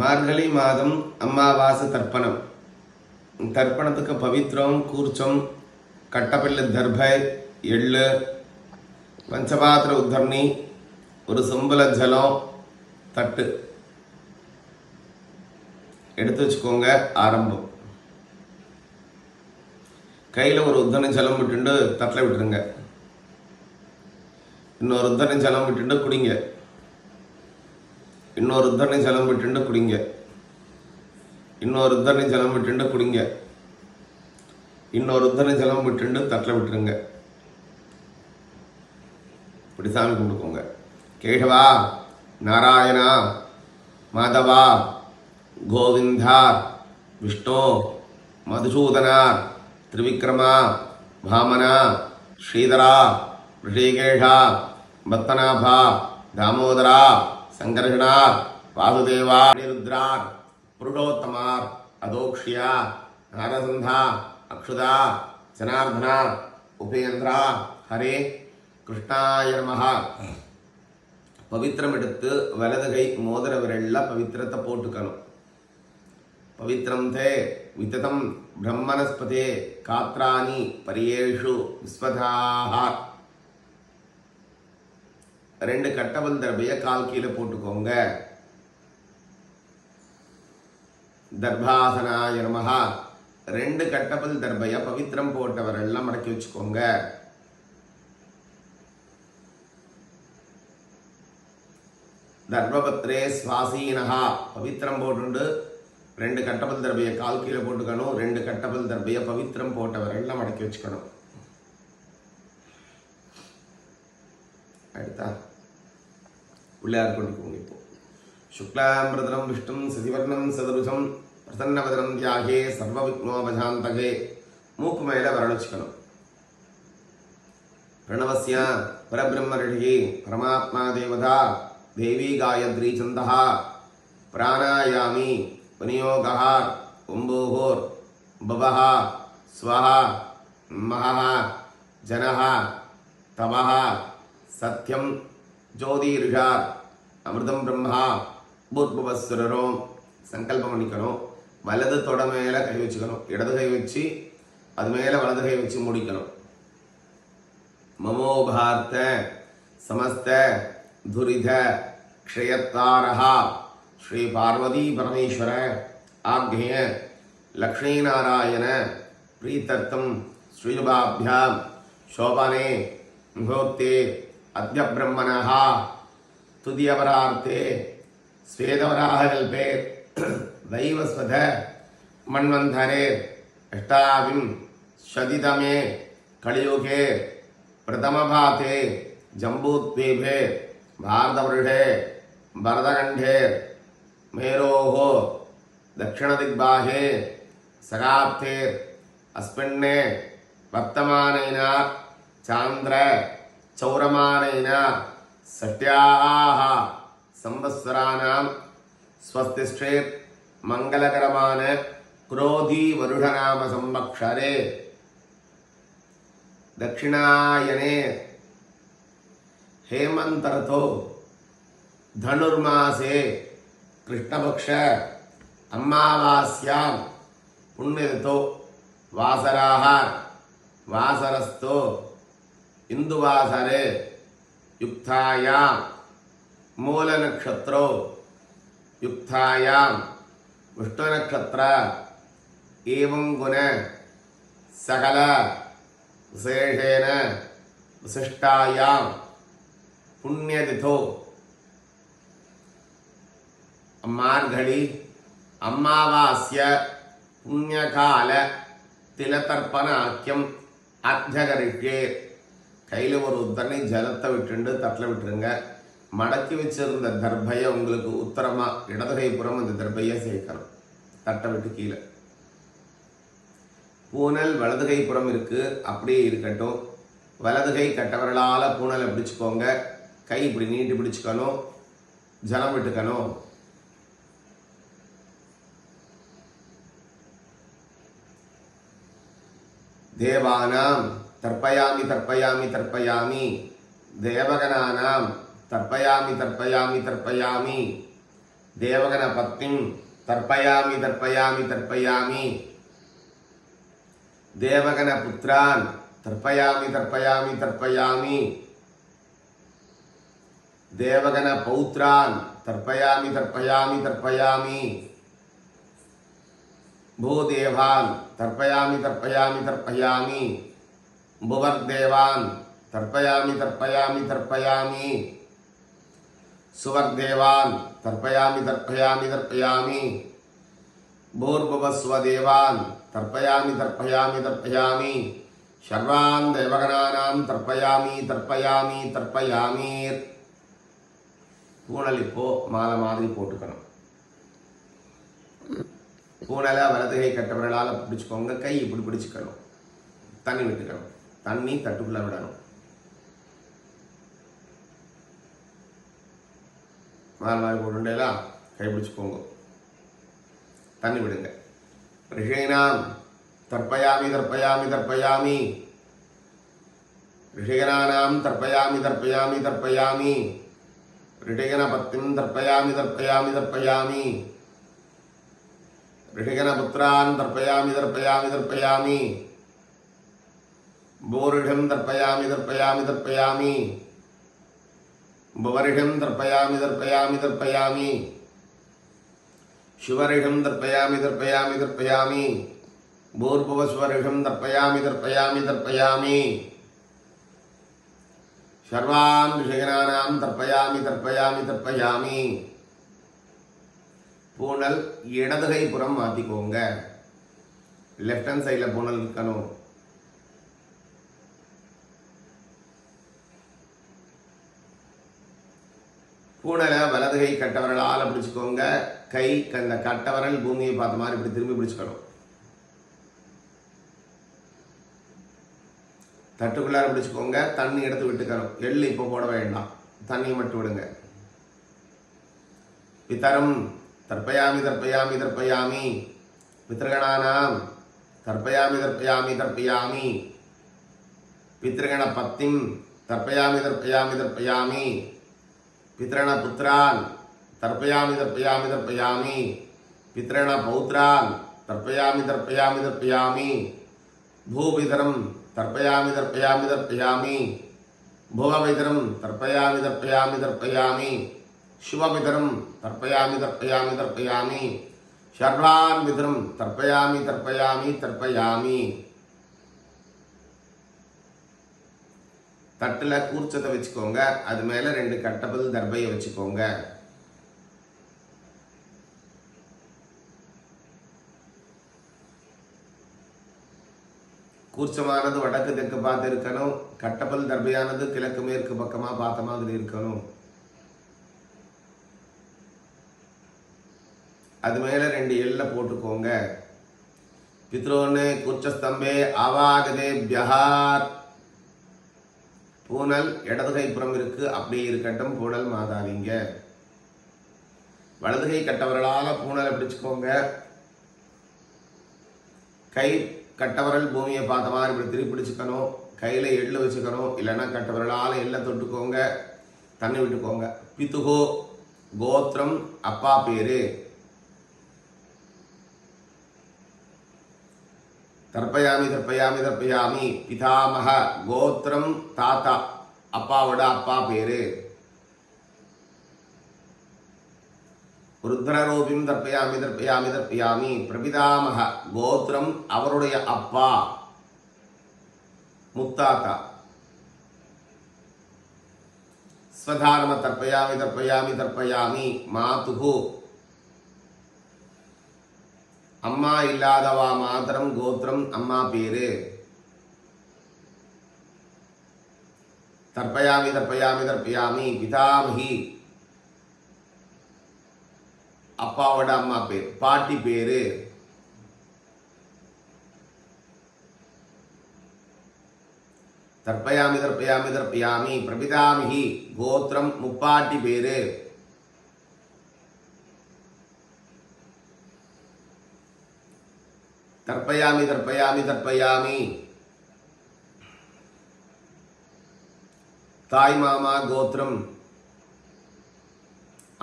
மார்கழி மாதம் அம்மாவாசை தர்ப்பணம். தர்ப்பணத்துக்கு பவித்ரம் கூர்ச்சம் கட்டப்பிள்ளை தர்பை எள்ளு பஞ்சபாத்திர உத்தரணி ஒரு சொம்பல ஜலம் தட்டு. எடுத்து வச்சுக்கோங்க ஆரம்பம். கையில் ஒரு உத்தரணி ஜலம் விட்டுண்டு தட்டில் விட்டுருங்க. இன்னொரு உத்தரணி ஜலம் விட்டுண்டு குடிங்க. இன்னொரு உத்தரணி ஜலம் விட்டுண்டு குடிங்க. இன்னொரு உத்தரணி ஜலம் விட்டுண்டு குடிங்க. இன்னொரு உத்தரணி ஜலம் விட்டுண்டு தட்டில் விட்டுருங்க. இப்படி சாமி கும்பிட்டுக்கோங்க. கேஷவா நாராயணா மாதவா கோவிந்தா விஷ்ணு மதுசூதனா திரிவிக்ரமா பாமனா ஸ்ரீதரா ரிஷிகேஷா பத்மநாபா தாமோதரா சங்கர்ஷணார் வாசுதேவா அனிருத்ரார் புருடோத்தமார் அதோக்ஷியா நாரசந்தா அக்ஷுதா ஜனார்தனா உபேந்திரா ஹரே கிருஷ்ணாய நமஹ. பவித்திரம் எடுத்து வலது கை மோதிர விரல்ல பவித்திரத்தை போட்டுக்கணும். பவித்திரம் தே வித்ததம் பிரம்மனஸ்பதே காத்ராணி பரியேஷு விஸ்வதாக ரெண்டு கட்டபல் தர்பைய கால் கீழே போட்டுக்கோங்க. தர்பாசனாய நமகா ரெண்டு கட்டபல் தர்பைய பவித்திரம் போட்டவரெல்லாம் மடக்கி வச்சுக்கோங்க. தர்மபத்ரே சுவாசீனகா பவித்திரம் போட்டுண்டு. ரெண்டு கட்டபல் தர்பைய கால் கீழே போட்டுக்கணும். ரெண்டு கட்டபல் தர்பைய பவித்திரம் போட்டவரெல்லாம் மடக்கி வச்சுக்கணும். அடுத்தா. शुक्लाम्रतरम विष्णु सतिवर्ण सदृशम प्रसन्न वदनम त्यागे सर्व विघ्नो भजांतगे मूक मेले वरणुचिकनम प्रणवस्य परब्रह्म ऋषि परमात्मा देवदा देवी गायत्री चंदः प्राणायामी पनियोगः कुम्भोहोर् स्व स्वः महः जनः, तवः ஜோதிர்கார். அமிர்தம் பிரம்மா பூர்பவசுரரும் சங்கல்பம் பண்ணிக்கணும். வலது தொட மேலே கை வச்சுக்கணும். இடது கை வச்சு அது மேலே வலது கை வச்சு முடிக்கணும். மமோபார்த்த சமஸ்த துரித க்ஷயத்தாரா ஸ்ரீ பார்வதி பரமேஸ்வர ஆக்னேய லக்ஷ்மீநாராயண பிரீத்தர்த்தம் ஸ்ரீலுபாபியாம் சோபனே முகூர்த்தே अद्य ब्रह्मणः तुदीयपरार्थे स्वेदवराहकल्पे दैवस्वध मन्वन्धरे अष्टाविंशतितमे कलियुगे प्रथमभाते जम्बूद्वीपे भारतवर्षे भरतखण्डे मेरोः दक्षिणदिग्बाहे सगाब्धे अस्मिन्ने वर्तमानेन चान्द्र చౌరమానైన సత్యా సంవత్సరాణం స్వస్తిష్ఠే మంగళకరమాన క్రోధీ వరుఢనామ సంవక్షరే. దక్షిణాయనే హేమంతరతో ధనుర్మాసే కృష్ణపక్ష అమావాస్యాం పుణ్యతో వాసరాహ వాసరస్తో இந்துவாசரே யுக்தாயாம் மூல நட்சத்திரோ யுக்தாயாம் விஷ்ணு நட்சத்திர ஏவம் குண சகல விசேஷேன விசிஷ்டாயாம் புண்ணியதிதோ. மார்கழி அம்மாவாசிய புண்ணியகால திலதர்ப்பணாக்கியம் அத்தியகரிஷே கையில் ஒரு உத்தரனை ஜலத்தை விட்டுண்டு தட்டில் விட்டுருங்க. மடக்கி வச்சிருந்த தர்பையை உங்களுக்கு உத்தரமாக இடதுகைப்புறம் அந்த தர்பையை சேர்க்கணும். தட்டை விட்டு கீழே. பூனல் வலது கைப்புறம் அப்படியே இருக்கட்டும். வலது கை கட்டவர்களால் பூனலை பிடிச்சிக்கோங்க. கை இப்படி நீட்டி பிடிச்சிக்கணும். ஜலம் விட்டுக்கணும். தேவானாம். तर्पयामि तर्पयामि तर्पयामि। देवगणानां तर्पयामि तर्पयामि तर्पयामि। देवगणपत्नीं तर्पयामि तर्पयामि तर्पयामि। देवगणपुत्रान् तर्पयामि तर्पयामि तर्पयामि। देवगणपौत्रान् तर्पयामि तर्पयामि तर्पयामि। भूदेवान् तर्पयामि तर्पयामि तर्पयामि। முவர்தேவான் தர்ப்பயாமி தர்ப்பயாமி தர்ப்பயாமி சுவர்தேவான் தர்ப்பயாமி தர்ப்பயாமி தர்ப்பயாமி பூர்புவஸ்வதேவான் தர்ப்பயாமி தர்ப்பயாமி தர்ப்பயாமி சர்வான் தேவகணானாம் தர்ப்பயாமி தர்ப்பயாமி தர்ப்பயாமீர் பூனல் இப்போ மாலை மாதிரி போட்டுக்கணும். பூனலை வலதுகை கட்டவர்களால் பிடிச்சிக்கோங்க கை இப்படி பிடிச்சிக்கணும். தண்ணி விட்டுக்கணும். தண்ணி தட்டுக்குள்ளே விடணும். மால்வாய் உருண்டையெல்லாம் கைப்பிடிச்சு போங்க. தண்ணி விடுங்க. ரிஷேனாம் தர்ப்பயாமி தர்ப்பயாமி தர்ப்பயாமி. ரிஷகனானாம் தர்ப்பயாமி தர்ப்பயாமி தர்ப்பயாமி. ரிஷகனபத்திம் தர்ப்பயாமி தர்ப்பயாமி தர்ப்பயாமி. ரிஷகனபுத்திரான் தர்ப்பயாமி தர்ப்பயாமி தர்ப்பயாமி. பூரிடம் தர்ப்பயாமி தர்ப்பயாமி தர்ப்பயாமி புவரிடம் தர்ப்பயாமி தர்ப்பயாமி தர்ப்பயாமி சிவரிடம் தர்ப்பயாமி தர்ப்பயாமி தர்ப்பயாமி பூர்பவஸ்வரிடம் தர்ப்பயாமி தர்ப்பயாமி தர்ப்பயாமி சர்வாம் விஷயனானாம் தர்ப்பயாமி தர்ப்பயாமி தர்ப்பயாமி பூனல் இடதுகை புறம் மாற்றிக்கோங்க லெஃப்ட் ஹேண்ட் சைடில் பூனல் இருக்கணும். பூனலை வலது கை கட்டவரல் ஆளை பிடிச்சிக்கோங்க. கை அந்த கட்டவரல் பூமியை பார்த்த மாதிரி இப்படி திரும்பி பிடிச்சிக்கணும். தட்டுக்குள்ளார பிடிச்சிக்கோங்க. தண்ணி எடுத்து விட்டுக்கணும். எள்ளு இப்போ போட வேண்டாம். தண்ணியை மட்டும் விடுங்க. பித்தரம் தர்ப்பயாமி தர்ப்பயாமி தர்ப்பயாமி. பித்திருகணானாம் தர்ப்பயாமி தர்ப்பயாமி தர்ப்பயாமி. பித்திருகண பத்திம் தர்ப்பயாமி தர்ப்பயாமி தர்ப்பயாமி. तर्पयामि पितृगणपुत्रान् तर्पयामि तर्पयामि तर्पयामि। पितृगणपौत्रान् तर्पयामि तर्पयामि तर्पयामि। भूपितरं तर्पयामि तर्पयामि तर्पयामि। भुवपितरं तर्पयामि तर्पयामि तर्पयामि। शिवपितरं तर्पयामि तर्पयामि तर्पयामि। शर्वान् पितरं तर्पयामि तर्पयामि तर्पयामि। தட்டில் கூர்ச்சத்தை வச்சுக்கோங்க. அது மேலே ரெண்டு கட்டப்பது தர்பையை வச்சுக்கோங்க. கூர்ச்சமானது வடக்கு தெற்கு பார்த்து இருக்கணும். கட்டப்பல் தர்பையானது கிழக்கு மேற்கு பக்கமாக பார்த்த மாதிரி இருக்கணும். அது மேலே ரெண்டு எல்லை போட்டுக்கோங்க. பித்ரோன்னு கூச்சஸ்தம்பே ஆவாகதே பியஹார். பூனல் இடதுகை புறம் இருக்கு அப்படியே இருக்கட்டும் பூனல் மாதாதீங்க வலதுகை கட்டவர்களால் பூனலை பிடிச்சுக்கோங்க. கை கட்டவரல் பூமியை பார்த்த மாதிரி இப்படி திருப்பி பிடிச்சுக்கணும். கையில் எள்ளு வச்சுக்கணும். இல்லைன்னா கட்டவர்களால் எள்ளை தொட்டுக்கோங்க. தண்ணி விட்டுக்கோங்க. பித்துகோ கோத்திரம் அப்பா பேரு. தர்ப்பயாமி தர்ப்பயாமி தர்ப்பயாமி. பிதாமக கோத்திரம் தாத்தா. அப்பாவோட அப்பா பேரு. ருத்ரரூபிம் தர்ப்பயாமி தர்ப்பயாமி தர்ப்பயாமி. பிரபிதாமக கோத்திரம் அவருடைய அப்பா. முத்தாத்தா. ஸ்வதாரம தர்ப்பயாமி தர்ப்பயாமி தர்ப்பயாமி. மாதுகு. அம்மா இல்லாதவா மாத்திரம் கோத்திரம் அம்மா பேரு. தர்ப்பயாமி தர்ப்பயாமி தர்ப்பயாமி பிதாமகி. அப்பாவோட அம்மா பேர் பாட்டி பேரு. தர்ப்பயாமி தர்ப்பயாமி தர்ப்பயாமி பிரபிதாமிகி கோத்திரம் முப்பாட்டி பேரு. தர்ப்பயாமி தர்ப்பயாமி தர்ப்பயாமி தாய் மாமா கோத்திரம்.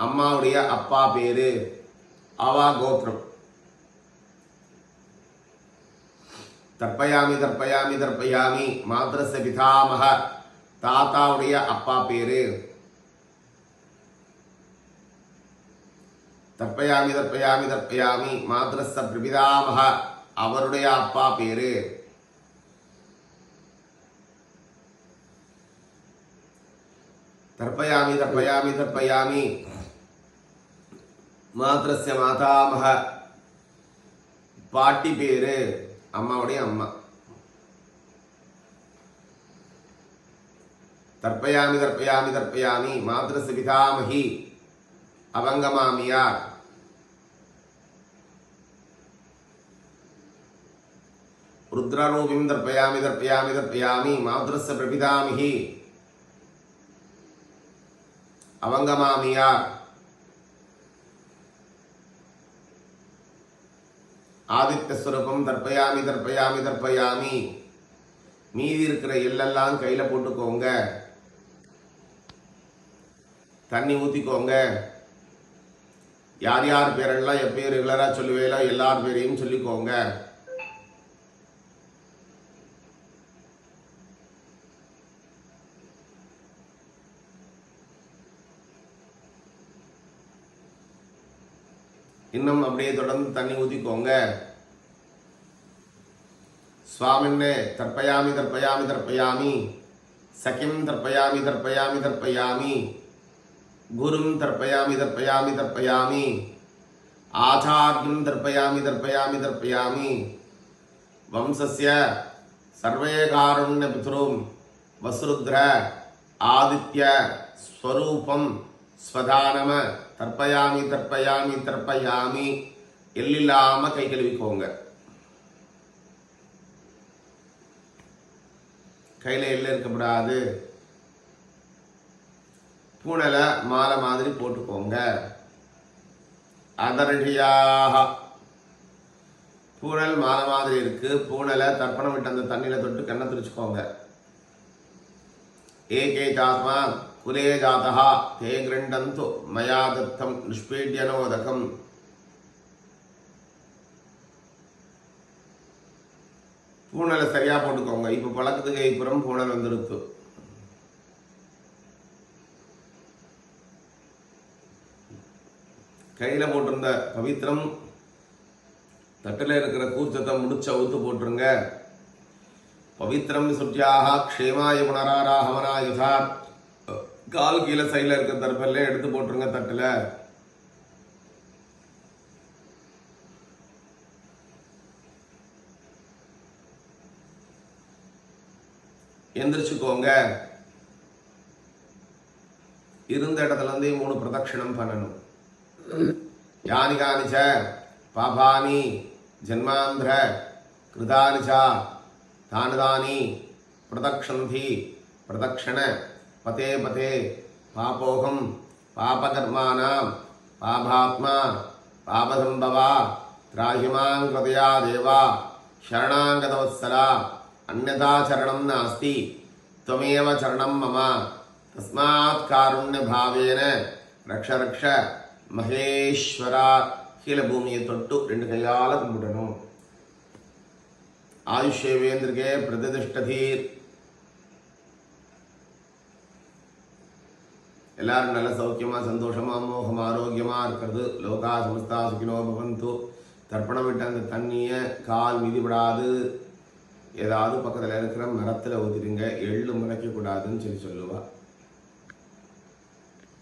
அம்மாவுடைய அப்பா பேரு அவா கோத்திரம். தர்ப்பயாமி தர்ப்பயாமி தர்ப்பயாமி மாத்திரச பிதாமக தாத்தாவுடைய அப்பா பேரு தர்ப்பயாமி தர்ப்பயாமி தர்ப்பயாமி மாத்திரச பிரபிதாமக. அவருடைய அப்பா பேரு? தர்ப்பயாமி தர்ப்பயாமி தர்ப்பயாமி மாத்திரஸ்ய மாதாமக பாட்டி பேரு அம்மாவுடைய அம்மா. தர்ப்பயாமி தர்ப்பயாமி தர்ப்பயாமி மாத்திரஸ்ய பிதாமகி. அவங்க மாமியார் ருத்ரரூபிம் தர்ப்பயாமி தர்ப்பயாமி தர்ப்பயாமி மாத்திரஸ்ய பிரபிதாமிகி அவங்க மாமியார் ஆதித்யஸ்வரூபம் தர்ப்பயாமி தர்ப்பயாமி தர்ப்பயாமி. மீதி இருக்கிற எள்ளெல்லாம் கையில் போட்டுக்கோங்க. தண்ணி ஊற்றிக்கோங்க யார் யார் பேரெல்லாம் எப்பயும் ரெகுலராக சொல்லுவேலோ எல்லார் பேரையும் சொல்லிக்கோங்க. இன்னும் அப்படியே தொடர்ந்து தண்ணி ஊற்றிக்கோங்க சுவாமின்னே தற்பயாமி தற்பயாமி தற்பயாமி சகிம் தற்பயாமி தற்பயாமி தற்பயாமி குரும் தற்பயாமி தற்பயாமி தற்பயாமி ஆச்சாரியம் தர்ப்பயாமி தர்ப்பயாமி தர்ப்பயாமி. வம்சஸ்ய சர்வே காருண்ய பித்ரும் வசுருத்ர ஆதித்ய ஸ்வரூபம் ஸ்வதானம. தற்பயாமி தற்பயாமி தற்பயாமி. எல்லில்லாம கை கழுவிக்கோங்க. கையில எல்ல இருக்கக்கூடாது பூனலை மாலை மாதிரி போட்டுக்கோங்க. அதரடியாக. பூனல் மாலை மாதிரி இருக்கு. பூனலை தர்ப்பணம் விட்டு அந்த தண்ணியில தொட்டு கண்ணை துடிச்சுக்கோங்க. ஏகேகாத்மா குலே ஜாதா தே கிருண்டந்து மயா தத்தம் நிஷ்பீட்யனோதகம் பூனலை சரியா போட்டுக்கோங்க. இப்ப பழக்கத்துக்கு இப்புறம் பூனல் வந்துருக்கு கையில போட்டிருந்த பவித்திரம் தட்டில் இருக்கிற கூச்சத்தை முடிச்ச அவுத்து போட்டுருங்க. பவித்திரம் சுற்றியாக க்ஷேமாய புனராராகமனா யுதா கால் கீழே சைடில் இருக்க தரப்பெல்லாம் எடுத்து போட்டுருங்க தட்டில். எந்திரிச்சுக்கோங்க. இருந்த இடத்துல இருந்தே மூணு பிரதட்சிணம் பண்ணணும். யானி காணிச்ச பாபானி ஜென்மாந்திர கிருதானிச்சா தானுதானி பிரதக்ஷந்தி பிரதக்ஷண పతే పతే పాపోహం పాపకర్మాణం పాపాత్మ పాపసంభవా త్రాహిమాం కృతయా దేవా శరణాంగతవత్సరా అన్యథా శరణం నాస్తి త్వమేవ చరణం మమ తస్మాత్ కారుణ్యభావేన రక్ష రక్ష మహేశ్వర கீழபூமியை తొట్టు రెండు కయాల கும்பிடணும் ஆயுஷ்யவேந்திரிகே ప్రతిష్టధీర్ எல்லாரும் நல்ல சௌக்கியமாக சந்தோஷமா மோகமா ஆரோக்கியமாக இருக்கிறது லோகா சமஸ்தா சுகினோ பவந்து தர்ப்பணம் விட்ட அந்த தண்ணியை கால் மிதிபடாது ஏதாவது பக்கத்தில் இருக்கிற மரத்தில் ஊற்றிடுங்க எள்ளு முளைக்கக்கூடாதுன்னு சொல்லி சொல்லுவா